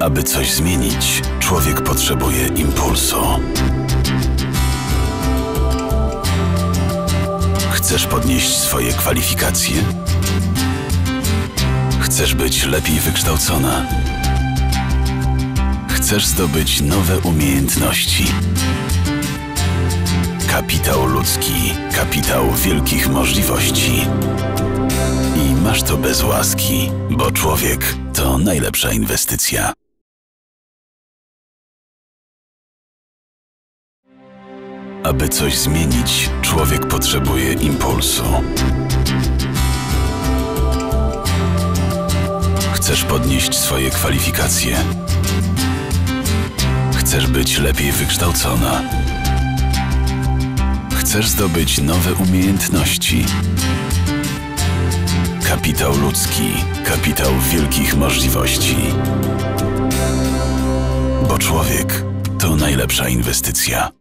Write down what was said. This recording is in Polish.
Aby coś zmienić, człowiek potrzebuje impulsu. Chcesz podnieść swoje kwalifikacje? Chcesz być lepiej wykształcona? Chcesz zdobyć nowe umiejętności? Kapitał ludzki, kapitał wielkich możliwości. I masz to bez łaski, bo człowiek to najlepsza inwestycja. Aby coś zmienić, człowiek potrzebuje impulsu. Chcesz podnieść swoje kwalifikacje? Chcesz być lepiej wykształcona? Chcesz zdobyć nowe umiejętności? Kapitał ludzki, kapitał wielkich możliwości. Bo człowiek to najlepsza inwestycja.